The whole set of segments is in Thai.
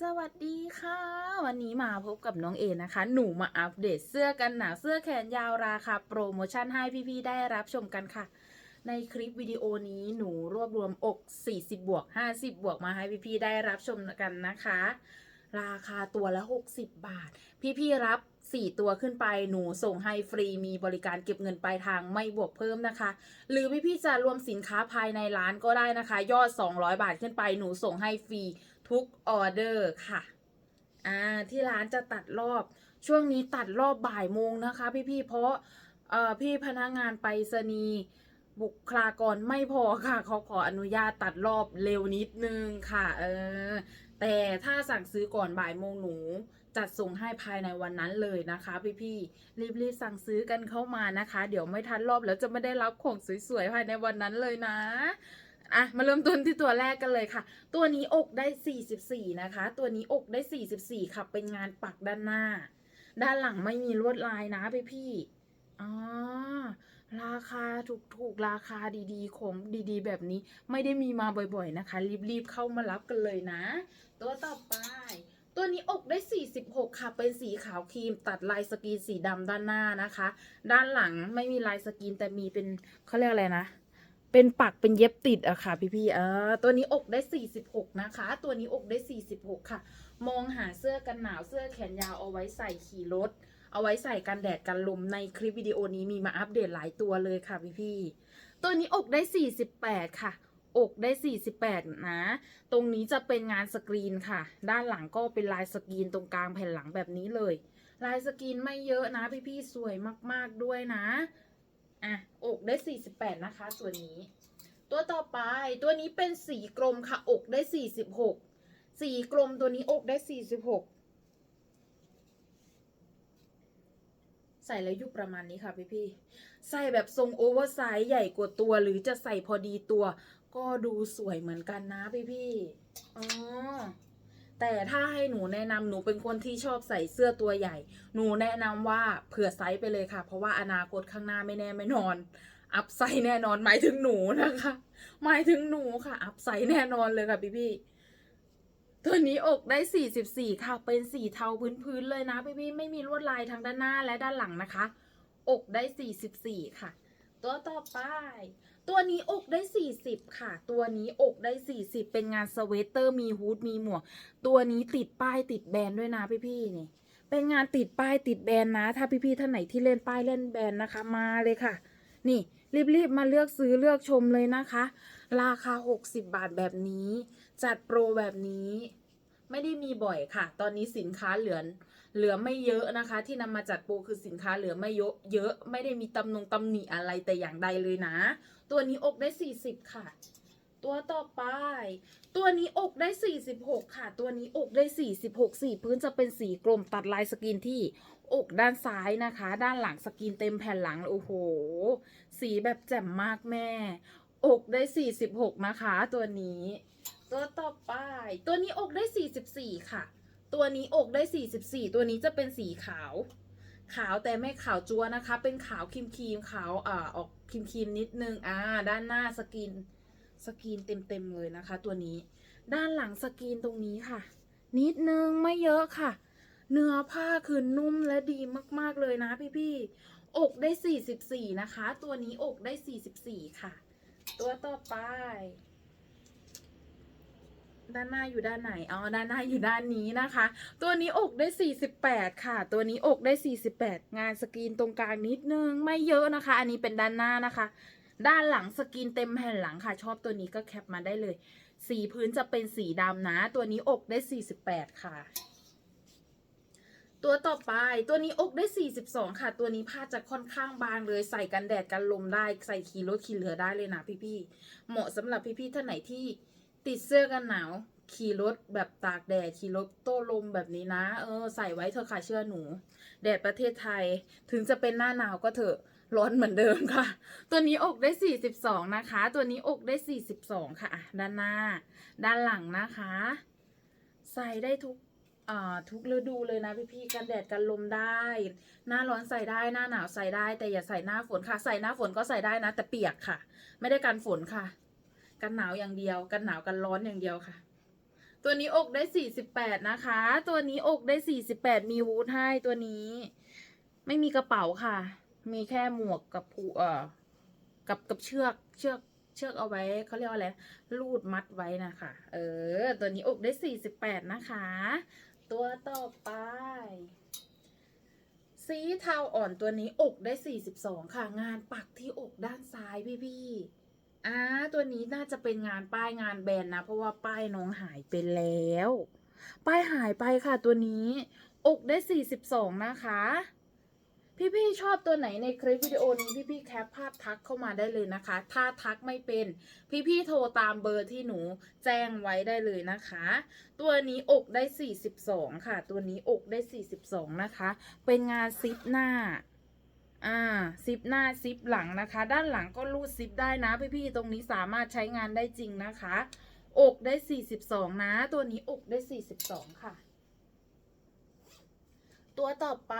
สวัสดีค่ะ วันนี้มาพบกับน้องเอนะคะ หนูมาอัปเดตเสื้อกันหนาวเสื้อแขนยาวราคาโปรโมชั่นให้พี่ๆได้รับชมกันค่ะ ในคลิปวิดีโอนี้หนูรวบรวมอก 40 บวก 50 บวกมาให้พี่ๆได้รับชมกันนะคะ ราคาตัวละ 60 บาท พี่ๆรับ 4 ตัวขึ้นไปหนูส่งให้ฟรีมีบริการเก็บเงินปลายทางไม่บวกเพิ่มนะคะ หรือพี่ๆจะรวมสินค้าภายในร้านก็ได้นะคะ ยอด 200 บาทขึ้นไปหนูส่งให้ฟรี ทุกออเดอร์ค่ะ อ่าที่ร้านจะตัดรอบ ช่วงนี้ตัดรอบบ่ายโมงนะคะ พี่ๆเพราะเอ่อพี่พนักงานไปรษณีบุคลากรไม่พอค่ะเขาขออนุญาตตัดรอบเร็วนิดนึงค่ะ เออ แต่ถ้าสั่งซื้อก่อนบ่ายโมงหนูจัดส่งให้ภายในวันนั้นเลยนะคะ พี่ๆรีบๆสั่งซื้อกันเข้ามานะคะ เดี๋ยวไม่ทันรอบแล้วจะไม่ได้รับของสวยๆภายในวันนั้นเลยนะ อะมาเริ่มต้นที่ตัวแรกกันเลยค่ะ ตัวนี้อกได้ 44 นะคะ ตัวนี้อกได้ 44 ค่ะ เป็นงานปักด้านหน้า ด้านหลังไม่มีลวดลายนะพี่พี่อ๋อราคาถูกๆราคาดีๆของดีๆ แบบนี้ไม่ได้มีมาบ่อยๆนะคะ รีบๆเข้ามารับกันเลยนะ ตัวต่อไปตัวนี้อกได้ 46 ค่ะ เป็นสีขาวครีม ตัดลายสกรีนสีดำด้านหน้านะคะ ด้านหลังไม่มีลายสกรีนแต่มีเป็นเขาเรียกอะไรนะ เป็นปักเป็นเย็บติดอะค่ะ พี่พี่ๆเออตัวนี้อกได้ 46 นะคะ ตัวนี้อกได้ 46 ค่ะ มองหาเสื้อกันหนาวเสื้อแขนยาวเอาไว้ใส่ขี่รถ เอาไว้ใส่กันแดดกันลมในคลิปวิดีโอนี้มีมาอัปเดตหลายตัวเลยค่ะพี่พี่ๆตัวนี้อกได้ 48 ค่ะอกได้ 48 นะ ตรงนี้จะเป็นงานสกรีนค่ะ ด้านหลังก็เป็นลายสกรีนตรงกลางแผ่นหลังแบบนี้เลย ลายสกรีนไม่เยอะนะพี่พี่ๆสวยมากๆด้วยนะ อะอกได้ 48 นะคะ ตัวนี้ ตัวต่อไปตัวนี้เป็นสีกลมค่ะ อกได้ 46 สีกลมตัวนี้อกได้ 46 ใส่แล้วอยู่ประมาณนี้ค่ะพี่พี่ใส่แบบทรงโอเวอร์ไซส์ใหญ่กว่าตัว หรือจะใส่พอดีตัว ก็ดูสวยเหมือนกันนะพี่พี่อ๋อ แต่ถ้าให้หนูแนะนำหนูเป็นคนที่ชอบใส่เสื้อตัวใหญ่ หนูแนะนำว่าเผื่อไซส์ไปเลยค่ะ เพราะว่าอนาคตข้างหน้าไม่แน่ไม่นอน อัพไซส์แน่นอนหมายถึงหนูนะคะ หมายถึงหนูค่ะ อัพไซส์แน่นอนเลยค่ะพี่พี่ตัวนี้อกได้ 44 ค่ะ เป็นสีเทาพื้นๆเลยนะพี่พี่ไม่มีลวดลายทางด้านหน้าและด้านหลังนะคะ อกได้ 44 ค่ะ ตัวต่อไป ตัวนี้อกได้ 40 ค่ะ ตัวนี้อกได้ 40 เป็นงานสเวตเตอร์มีฮูดมีหมวก ตัวนี้ติดป้ายติดแบรนด์ด้วยนะพี่ๆนี่ เป็นงานติดป้ายติดแบรนด์นะ ถ้าพี่ๆท่านไหนที่เล่นป้ายเล่นแบรนด์นะคะมาเลยค่ะ นี่รีบๆมาเลือกซื้อเลือกชมเลยนะคะ ราคา 60 บาทแบบนี้ จัดโปรแบบนี้ ไม่ได้มีบ่อยค่ะ ตอนนี้สินค้าเหลือเหลือไม่เยอะนะคะ ที่นำมาจัดโปรคือสินค้าเหลือไม่เยอะเยอะ ไม่ได้มีตำนงตำหนิอะไรแต่อย่างใดเลยนะ ตัวนี้อกได้ 40 ค่ะ ตัวต่อไป ตัวนี้อกได้ 46 ค่ะ ตัวนี้อกได้ 46 สีพื้นจะเป็นสีกลมตัดลายสกรีนที่อกด้านซ้ายนะคะ ด้านหลังสกรีนเต็มแผ่นหลังโอ้โห สีแบบแจ่มมากแม่ อกได้ 46 นะคะ ตัวนี้ ตัวต่อไป ตัวนี้อกได้ 44 ค่ะ ตัวนี้อกได้ 44 ตัวนี้จะเป็นสีขาว ขาวแต่ไม่ขาวจัวนะคะ เป็นขาวครีมครีมขาวอ่าออกครีมครีมนิดนึงอ่าด้านหน้าสกรีนสกรีนเต็มๆเลยนะคะ ตัวนี้ ด้านหลังสกรีนตรงนี้ค่ะ นิดนึงไม่เยอะค่ะ เนื้อผ้าคือนุ่มและดีมากๆเลยนะพี่ๆอกได้ 44 นะคะ ตัวนี้อกได้ 44 ค่ะ ตัวต่อไป ด้านหน้าอยู่ด้านไหนอ๋อด้านหน้าอยู่ด้านนี้นะคะ ตัวนี้อกได้ 48 ค่ะ ตัวนี้อกได้ 48 งานสกรีนตรงกลางนิดนึงไม่เยอะนะคะ อันนี้เป็นด้านหน้านะคะ ด้านหลังสกรีนเต็มแผ่นหลังค่ะ ชอบตัวนี้ก็แคปมาได้เลย สีพื้นจะเป็นสีดำนะ ตัวนี้อกได้ 48 ค่ะตัวต่อไปตัวนี้อกได้ 42 ค่ะ ตัวนี้ผ้าจะค่อนข้างบางเลยใส่กันแดดกันลมได้ใส่ขี่รถขี่เรือได้เลยนะพี่ๆเหมาะสำหรับพี่ๆท่านไหนที่ ติดเสื้อกันหนาว ขี่รถแบบตากแดดขี่รถโต้ลมแบบนี้นะ เออ ใส่ไว้เถอะค่ะเชื่อหนู แดดประเทศไทยถึงจะเป็นหน้าหนาวก็เถอะร้อนเหมือนเดิมค่ะ ตัวนี้อกได้ 42 นะคะ ตัวนี้อกได้ 42 ค่ะอะด้านหน้า ด้านหลังนะคะ ใส่ได้ทุกอ่าทุกฤดูเลยนะพี่ๆกันแดดกันลมได้ หน้าร้อนใส่ได้หน้าหนาวใส่ได้ แต่อย่าใส่หน้าฝนค่ะ ใส่หน้าฝนก็ใส่ได้นะ แต่เปียกค่ะ ไม่ได้กันฝนค่ะ กันหนาวอย่างเดียว กันหนาวกันร้อนอย่างเดียวค่ะ ตัวนี้อกได้สี่สิบแปดนะคะ ตัวนี้อกได้สี่สิบแปดมีฮูดให้ตัวนี้ ไม่มีกระเป๋าค่ะ มีแค่หมวกกับผูเอ่อกับกับเชือกเชือกเชือกเอาไว้เขาเรียกว่าอะไรลูดมัดไว้นะคะ เออ ตัวนี้อกได้สี่สิบแปดนะคะ ตัวต่อไป สีเทาอ่อนตัวนี้อกได้42ค่ะ งานปักที่อกด้านซ้ายพี่พี่ อ่าตัวนี้น่าจะเป็นงานป้ายงานแบรนด์นะ เพราะว่าป้ายน้องหายไปแล้ว ป้ายหายไปค่ะตัวนี้ อกได้ 42 นะคะ พี่ๆชอบตัวไหนในคลิปวิดีโอนี้พี่ๆแคปภาพทักเข้ามาได้เลยนะคะ ถ้าทักไม่เป็นพี่ๆโทรตามเบอร์ที่หนูแจ้งไว้ได้เลยนะคะ ตัวนี้อกได้ 42 ค่ะ ตัวนี้อกได้ 42 นะคะ เป็นงานซิปหน้า อ่าซิปหน้าซิปหลังนะคะ ด้านหลังก็รูดซิปได้นะ พี่ๆตรงนี้สามารถใช้งานได้จริงนะคะ อกได้ 42 นะ ตัวนี้อกได้ 42 ค่ะ ตัวต่อไป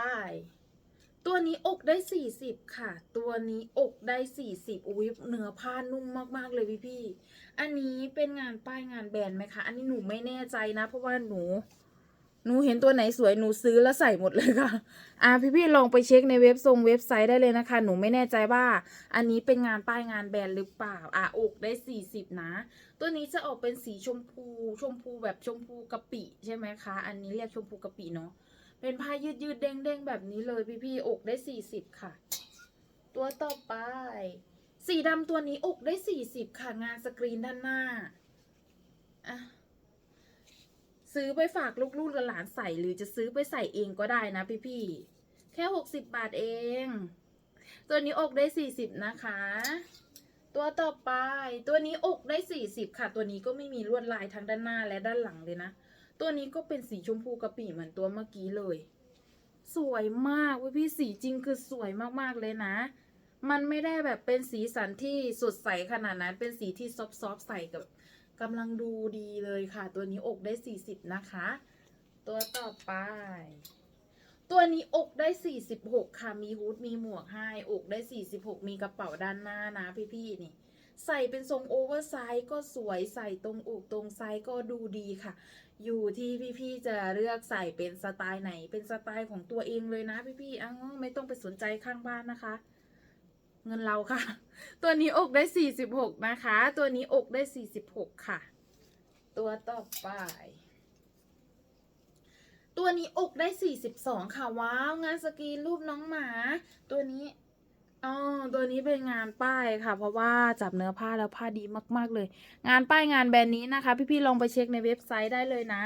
ตัวนี้อกได้ 40 ค่ะ ตัวนี้อกได้ 40อุ้ยเนื้อผ้านุ่มมากๆเลยพี่ๆอันนี้เป็นงานป้ายงานแบรนด์ไหมคะ อันนี้หนูไม่แน่ใจนะ เพราะว่าหนู หนูเห็นตัวไหนสวยหนูซื้อแล้วใส่หมดเลยค่ะ อ่าพี่ๆลองไปเช็คในเว็บทรงเว็บไซต์ได้เลยนะคะ หนูไม่แน่ใจว่า อันนี้เป็นงานป้ายงานแบรนด์หรือเปล่า อ่าอกได้ 40 นะ ตัวนี้จะออกเป็นสีชมพู ชมพูแบบชมพูกะปิใช่ไหมคะ อันนี้เรียกชมพูกะปิเนาะ เป็นผ้ายืดยืดๆเด้งเด้งๆแบบนี้เลยพี่ๆอกได้ 40 ค่ะ ตัวต่อไป สีดำตัวนี้อกได้ 40 ค่ะ งานสกรีนด้านหน้า อะ ซื้อไปฝากลูกๆหลานใส่ หรือจะซื้อไปใส่เองก็ได้นะพี่ๆแค่60บบาทเอง ตัวนี้อกได้40นะคะ ตัวต่อไป ตัวนี้อกได้40ค่ะ ตัวนี้ก็ไม่มีลวดลายทั้งด้านหน้าและด้านหลังเลยนะ ตัวนี้ก็เป็นสีชมพูกะปิเหมือนตัวเมื่อกี้เลย สวยมากว้ยพี่สีจริงคือสวยมากๆเลยนะมันไม่ได้แบบเป็นสีสันที่สดใสขนาดนั้น เป็นสีที่ซอฟๆใส่กับ กำลังดูดีเลยค่ะ ตัวนี้อกได้ 40 นะคะ ตัวต่อไป ตัวนี้อกได้ 46 ค่ะ มีฮูดมีหมวกให้อกได้ 46 มีกระเป๋าด้านหน้านะพี่ๆนี่ใส่เป็นทรงโอเวอร์ไซส์ก็สวยใส่ตรงอกตรงไซส์ก็ดูดีค่ะ อยู่ที่พี่ๆจะเลือกใส่เป็นสไตล์ไหน เป็นสไตล์ของตัวเองเลยนะพี่ๆอ้าไม่ต้องไปสนใจข้างบ้านนะคะ เงินเราค่ะ ตัวนี้อกได้46นะคะ ตัวนี้อกได้46ค่ะ ตัวต่อไป ตัวนี้อกได้42ค่ะว้าวงานสกรีนรูปน้องหมา ตัวนี้อ๋อตัวนี้เป็นงานป้ายค่ะ เพราะว่าจับเนื้อผ้าแล้วผ้าดีมาก ๆ เลย งานป้ายงานแบรนด์นี้นะคะ พี่ๆลองไปเช็คในเว็บไซต์ได้เลยนะ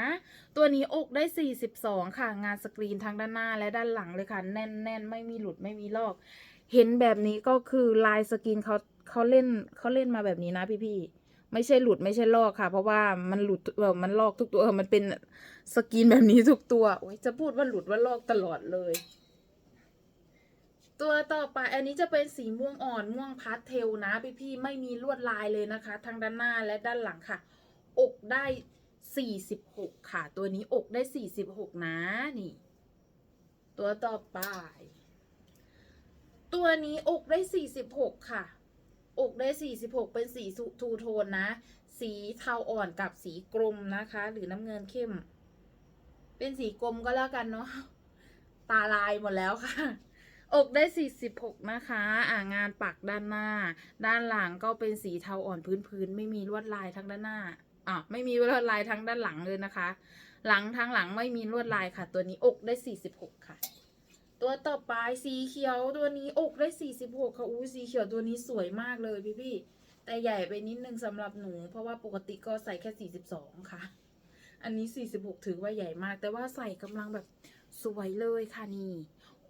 ตัวนี้อกได้ 42 ค่ะ งานสกรีนทั้งด้านหน้าและด้านหลังเลยค่ะ แน่นๆ ไม่มีหลุดไม่มีลอก เห็นแบบนี้ก็คือลายสกรีนเขาเขาเล่นเขาเล่นมาแบบนี้นะพี่ๆไม่ใช่หลุดไม่ใช่ลอกค่ะ เพราะว่ามันหลุดเออมันลอกทุกตัวเออมันเป็นสกรีนแบบนี้ทุกตัวโอ้ยจะพูดว่าหลุดว่าลอกตลอดเลย ตัวต่อไป อันนี้จะเป็นสีม่วงอ่อนม่วงพาสเทลนะพี่ๆไม่มีลวดลายเลยนะคะ ทั้งด้านหน้าและด้านหลังค่ะ อกได้46ค่ะ ตัวนี้อกได้46นะนี่ ตัวต่อไป ตัวนี้อกได้ 46 ค่ะ อกได้ 46 เป็นสีทูโทนนะ สีเทาอ่อนกับสีกรมนะคะ หรือน้ำเงินเข้ม เป็นสีกรมก็แล้วกันเนาะ ตาลายหมดแล้วค่ะ อกได้ 46 นะคะ อ่างานปักด้านหน้า ด้านหลังก็เป็นสีเทาอ่อนพื้นๆ ไม่มีลวดลายทั้งด้านหน้าอะไม่มีลวดลายทั้งด้านหลังเลยนะคะ หลังทั้งหลังไม่มีลวดลายค่ะ ตัวนี้อกได้ 46 ค่ะ ตัวต่อไปสีเขียวตัวนี้อกได้46ค่ะอู้สีเขียวตัวนี้สวยมากเลยพี่พี่แต่ใหญ่ไปนิดนึงสำหรับหนู เพราะว่าปกติก็ใส่แค่42ค่ะ อันนี้46ถือว่าใหญ่มาก แต่ว่าใส่กำลังแบบสวยเลยค่ะนี่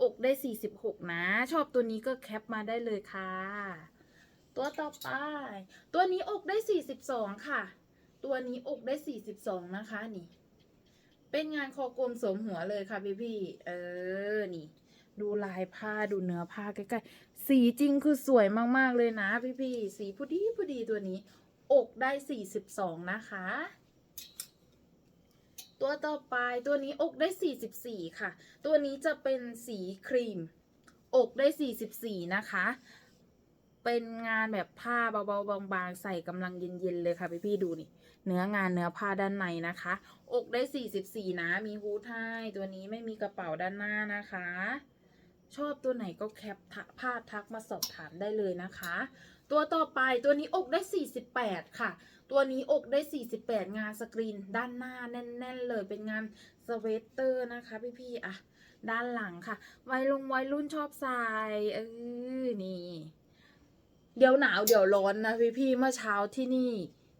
อกได้46นะ ชอบตัวนี้ก็แคปมาได้เลยค่ะ ตัวต่อไป ตัวนี้อกได้42ค่ะ ตัวนี้อกได้42นะคะนี่เป็นงานคอกลมสวมหัวเลยค่ะพี่พี่ เออ นี่ ดูลายผ้าดูเนื้อผ้าใกล้ๆ สีจริงคือสวยมากๆเลยนะพี่ๆ สีพอดีพอดีตัวนี้ อกได้42นะคะ ตัวต่อไปตัวนี้อกได้44ค่ะ ตัวนี้จะเป็นสีครีม อกได้44นะคะ เป็นงานแบบผ้าเบาๆบางๆ ใส่กำลังเย็นๆเลยค่ะพี่ๆดูนี่ เนื้องานเนื้อผ้าด้านในนะคะ อกได้44นะ มีฮูดให้ตัวนี้ไม่มีกระเป๋าด้านหน้านะคะ ชอบตัวไหนก็แคปภาพทักมาสอบถามได้เลยนะคะ ตัวต่อไปตัวนี้อกได้ 48 ค่ะ ตัวนี้อกได้ 48 งานสกรีน ด้านหน้าแน่น ๆ เลยเป็นงานสเวตเตอร์นะคะพี่ๆอะด้านหลังค่ะ วัยลงวัยรุ่นชอบใส่เออนี่ เดี๋ยวหนาวเดี๋ยวร้อนนะพี่พี่ๆเมื่อเช้าที่นี่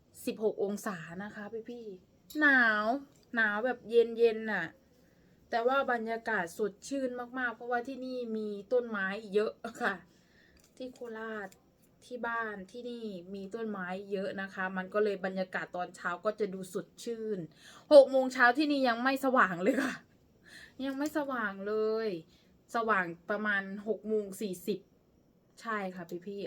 16 องศานะคะพี่พี่ๆหนาว หนาวแบบเย็นเย็นๆน่ะ แต่ว่าบรรยากาศสดชื่นมากๆ เพราะว่าที่นี่มีต้นไม้เยอะค่ะ ที่โคราชที่บ้านที่นี่มีต้นไม้เยอะนะคะ มันก็เลยบรรยากาศตอนเช้าก็จะดูสดชื่นหกโมงเช้าที่นี่ยังไม่สว่างเลยค่ะ ยังไม่สว่างเลย สว่างประมาณหกโมงสี่สิบใช่ค่ะพี่พี่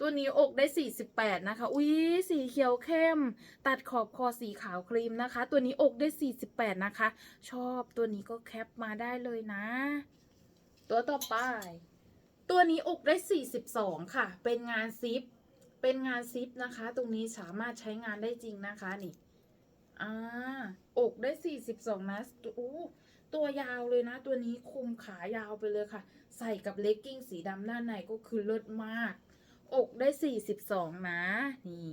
ตัวนี้อกได้สี่สิบแปดนะคะ อุ้ยสีเขียวเข้ม ตัดขอบคอสีขาวครีมนะคะ ตัวนี้อกได้สี่สิบแปดนะคะ ชอบตัวนี้ก็แคปมาได้เลยนะ ตัวต่อไป ตัวนี้อกได้ 42 ค่ะ เป็นงานซิป เป็นงานซิปนะคะ ตรงนี้สามารถใช้งานได้จริงนะคะนี่อ่าอกได้ 42 นะอู้ตัวยาวเลยนะ ตัวนี้คุมขายาวไปเลยค่ะ ใส่กับเลกกิ้งสีดำด้านในก็คือเลิศมาก อกได้42นะ นี่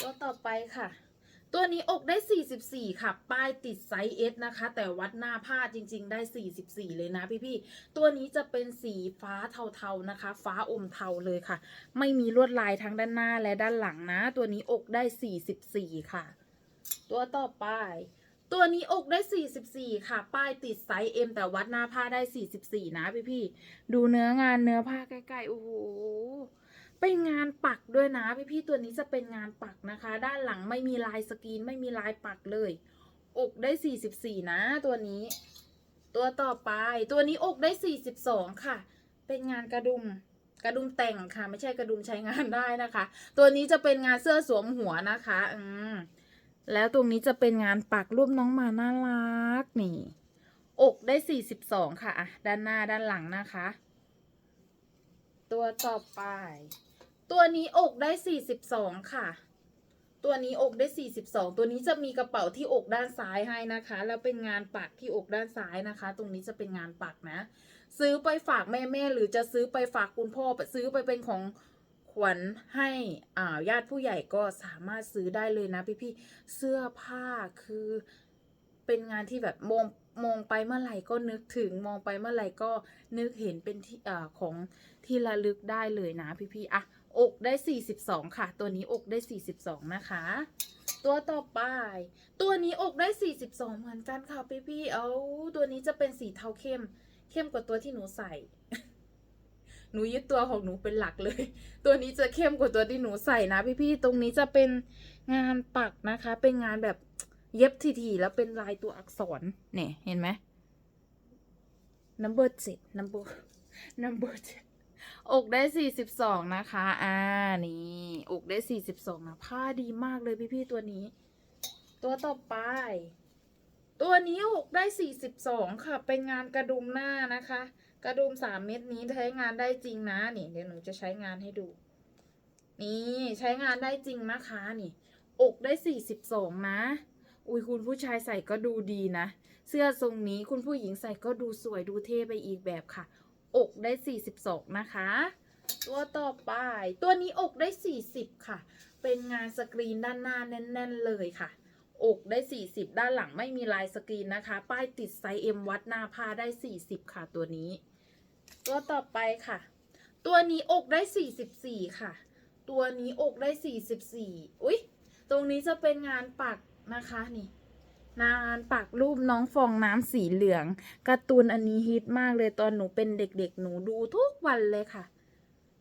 ตัวต่อไปค่ะ ตัวนี้อกได้ 44 ค่ะ ป้ายติดไซส์ S นะคะ แต่วัดหน้าผ้าจริง ๆ ได้ 44 เลยนะพี่ๆ ตัวนี้จะเป็นสีฟ้าเทาๆนะคะ ฟ้าอมเทาเลยค่ะ ไม่มีลวดลายทั้งด้านหน้าและด้านหลังนะ ตัวนี้อกได้ 44 ค่ะ ตัวต่อไป ตัวนี้อกได้ 44 ค่ะ ป้ายติดไซส์ M แต่วัดหน้าผ้าได้ 44 นะพี่ๆดูเนื้องานเนื้อผ้าใกล้ๆ โอ้โห เป็นงานปักด้วยนะพี่ๆตัวนี้จะเป็นงานปักนะคะ ด้านหลังไม่มีลายสกรีนไม่มีลายปักเลย อกได้ 44 นะ ตัวนี้ ตัวต่อไป ตัวนี้อกได้ 42 ค่ะ เป็นงานกระดุมกระดุมแต่งค่ะ ไม่ใช่กระดุมใช้งานได้นะคะ ตัวนี้จะเป็นงานเสื้อสวมหัวนะคะ อืม แล้วตรงนี้จะเป็นงานปักรูปน้องหมาน่ารักนี่ อกได้42ค่ะอะด้านหน้าด้านหลังนะคะ ตัวต่อไป ตัวนี้อกได้42ค่ะ ตัวนี้อกได้42ตัวนี้จะมีกระเป๋าที่อกด้านซ้ายให้นะคะ แล้วเป็นงานปักที่อกด้านซ้ายนะคะ ตรงนี้จะเป็นงานปักนะ ซื้อไปฝากแม่แม่หรือจะซื้อไปฝากคุณพ่อซื้อไปเป็นของ ขวัญให้อ่าญาติผู้ใหญ่ก็สามารถซื้อได้เลยนะพี่ๆเสื้อผ้าคือเป็นงานที่แบบมองมองไปเมื่อไหร่ก็นึกถึงมองไปเมื่อไหร่ก็นึกเห็นเป็นที่อ่าของที่ระลึกได้เลยนะพี่ๆอะอกได้ 42 ค่ะ ตัวนี้อกได้ 42 นะคะ ตัวต่อไป ตัวนี้อกได้ 42 เหมือนกันค่ะพี่ๆเอาตัวนี้จะเป็นสีเทาเข้ม เข้มกว่าตัวที่หนูใส่ หนูยึดตัวของหนูเป็นหลักเลย ตัวนี้จะเข้มกว่าตัวที่หนูใส่นะพี่ๆตรงนี้จะเป็นงานปักนะคะ เป็นงานแบบเย็บทีๆแล้วเป็นลายตัวอักษรเนี่ยเห็นไหม number เจ็ด number number เจ็ดอกได้สี่สิบสองนะคะ อ่า นี่ อกได้สี่สิบสองนะ ผ้าดีมากเลยพี่ๆตัวนี้ ตัวต่อไป ตัวนี้อกได้สี่สิบสองค่ะ เป็นงานกระดุมหน้านะคะ กระดุมสามเม็ดนี้ใช้งานได้จริงนะนี่เดี๋ยวหนูจะใช้งานให้ดู นี่ใช้งานได้จริงนะคะนี่ อกได้สี่สิบสองนะ อุ้ยคุณผู้ชายใส่ก็ดูดีนะ เสื้อทรงนี้คุณผู้หญิงใส่ก็ดูสวยดูเท่ไปอีกแบบค่ะ อกได้สี่สิบสองนะคะ ตัวต่อไป ตัวนี้อกได้สี่สิบค่ะ เป็นงานสกรีนด้านหน้าแน่น ๆ เลยค่ะ อกได้ 40 ด้านหลังไม่มีลายสกรีนนะคะ ป้ายติดไซส์ M วัดหน้าผ้าได้ 40 ค่ะตัวนี้ ตัวต่อไปค่ะ ตัวนี้อกได้ 44 ค่ะ ตัวนี้อกได้ 44 อุ๊ย ตรงนี้จะเป็นงานปักนะคะนี่งานปักรูปน้องฟองน้ำสีเหลืองการ์ตูนอันนี้ฮิตมากเลยตอนหนูเป็นเด็กๆ หนูดูทุกวันเลยค่ะ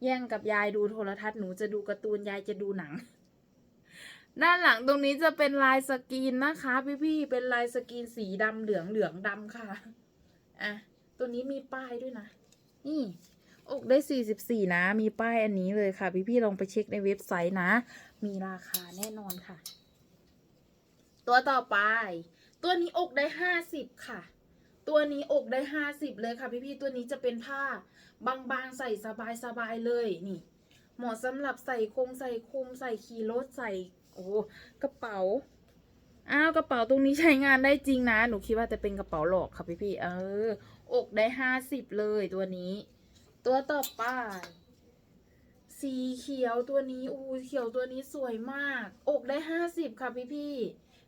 แย่งกับยายดูโทรทัศน์หนูจะดูการ์ตูนยายจะดูหนัง ด้านหลังตรงนี้จะเป็นลายสกรีนนะคะพี่ๆเป็นลายสกรีนสีดำเหลืองเหลืองดำค่ะอะตัวนี้มีป้ายด้วยนะ นี่อกได้ 44 นะ มีป้ายอันนี้เลยค่ะ พี่ๆลองไปเช็คในเว็บไซต์นะ มีราคาแน่นอนค่ะ ตัวต่อไป ตัวนี้อกได้ 50 ค่ะ ตัวนี้อกได้ห้าสิบเลยค่ะพี่ๆตัวนี้จะเป็นผ้า บางๆใส่สบายๆเลยนี่ เหมาะสำหรับใส่คงใส่คุมใส่ขี่รถใส่ โอ้กระเป๋า อ้าวกระเป๋าตรงนี้ใช้งานได้จริงนะ หนูคิดว่าจะเป็นกระเป๋าหลอกค่ะพี่พี่เออ อกได้ห้าสิบเลยตัวนี้ ตัวต่อไปสีเขียวตัวนี้อู้เขียวตัวนี้สวยมาก อกได้ห้าสิบค่ะพี่พี่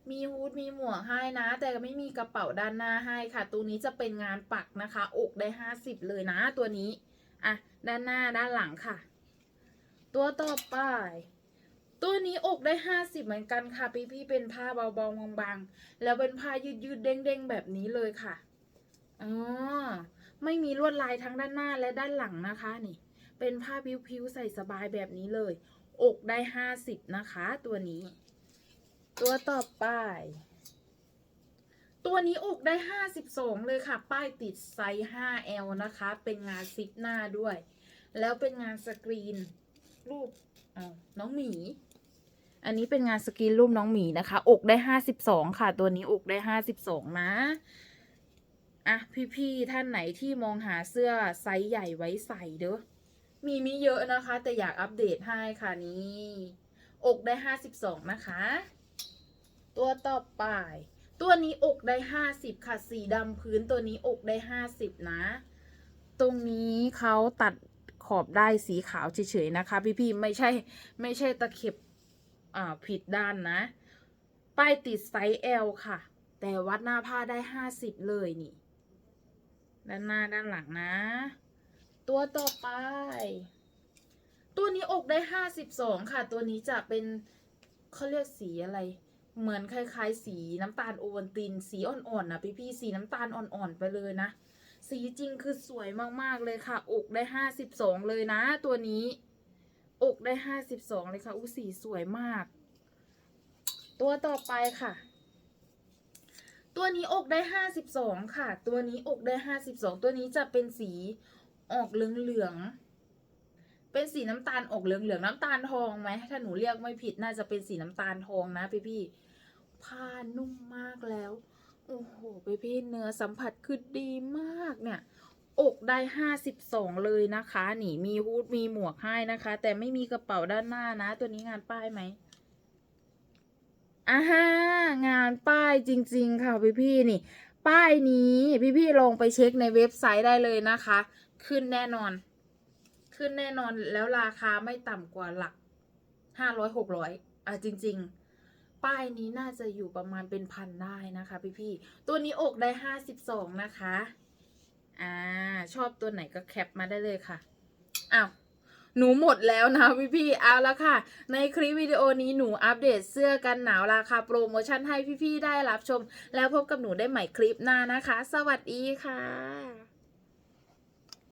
มีฮูดมีหมวกให้นะ แต่ไม่มีกระเป๋าด้านหน้าให้ค่ะ ตัวนี้จะเป็นงานปักนะคะ อกได้ห้าสิบเลยนะ ตัวนี้ อะ ด้านหน้าด้านหลังค่ะ ตัวต่อไป ตัวนี้อกได้ห้าสิบเหมือนกันค่ะพี่พี่ๆเป็นผ้าเบาๆบางๆ แล้วเป็นผ้ายืดๆเด้งๆแบบนี้เลยค่ะอ๋อไม่มีลวดลายทั้งด้านหน้าและด้านหลังนะคะนี่ เป็นผ้าผิวๆใส่สบายแบบนี้เลย อกได้ห้าสิบนะคะ ตัวนี้ ตัวต่อไป ตัวนี้อกได้ห้าสิบสองเลยค่ะ ป้ายติดไซส์ 5L นะคะ เป็นงานซิปหน้าด้วย แล้วเป็นงานสกรีน รูปน้องหมี อันนี้เป็นงานสกรีนรูปน้องหมีนะคะ อกได้ห้าสิบสองค่ะ ตัวนี้อกได้ห้าสิบสองนะ อะ พี่ๆท่านไหนที่มองหาเสื้อไซส์ใหญ่ไว้ใส่เด้อ มีม่เยอะนะคะ แต่อยากอัปเดตให้ค่ะนี่ อกได้ห้าสิบสองนะคะ ตัวต่อไป ตัวนี้อกได้ห้าสิบค่ะ สีดำพื้นตัวนี้อกได้ห้าสิบนะ ตรงนี้เขาตัดขอบได้สีขาวเฉยๆนะคะ พี่ๆไม่ใช่ ไม่ใช่ตะเข็บ อ่าผิดด้านนะ ป้ายติดไซส์ L ค่ะ แต่วัดหน้าผ้าได้ห้าสิบเลยนี่ ด้านหน้าด้านหลังนะ ตัวต่อไป ตัวนี้อกได้ห้าสิบสองค่ะ ตัวนี้จะเป็นเขาเรียกสีอะไร เหมือนคล้ายๆ สีน้ำตาลโอวัลติน สีอ่อนๆนะพี่ๆ สีน้ำตาลอ่อนๆ ไปเลยนะ สีจริงคือสวยมากๆเลยค่ะ อกได้ห้าสิบสองเลยนะ ตัวนี้ อกได้ห้าสิบสองเลยค่ะอู้สีสวยมาก ตัวต่อไปค่ะ ตัวนี้อกได้ห้าสิบสองค่ะ ตัวนี้อกได้ห้าสิบสองตัวนี้จะเป็นสีออกเหลืองๆเป็นสีน้ำตาลออกเหลืองน้ำตาลทองไหมถ้าหนูเรียกไม่ผิดน่าจะเป็นสีน้ำตาลทองนะพี่พี่ผ้านุ่มมากแล้ว โอ้โหพี่พี่เนื้อสัมผัสคือดีมากเนี่ย อกได้ห้าสิบสองเลยนะคะนี่มีฮูดมีหมวกให้นะคะ แต่ไม่มีกระเป๋าด้านหน้านะ ตัวนี้งานป้ายไหมอ่าฮะงานป้ายจริง ๆ ค่ะพี่พี่นี่ ป้ายนี้พี่ๆลองไปเช็คในเว็บไซต์ได้เลยนะคะ ขึ้นแน่นอน ขึ้นแน่นอนแล้วราคาไม่ต่ำกว่าหลักห้าร้อยหกร้อยอะจริง ๆป้ายนี้น่าจะอยู่ประมาณเป็นพันได้นะคะพี่ๆตัวนี้อกได้ห้าสิบสองนะคะ อ่า ชอบตัวไหนก็แคปมาได้เลยค่ะอ้าวหนูหมดแล้วนะพี่พี่ๆเอาละค่ะ ในคลิปวิดีโอนี้หนูอัปเดตเสื้อกันหนาวราคาโปรโมชั่นให้พี่ๆได้รับชม แล้วพบกับหนูได้ใหม่คลิปหน้านะคะ สวัสดีค่ะ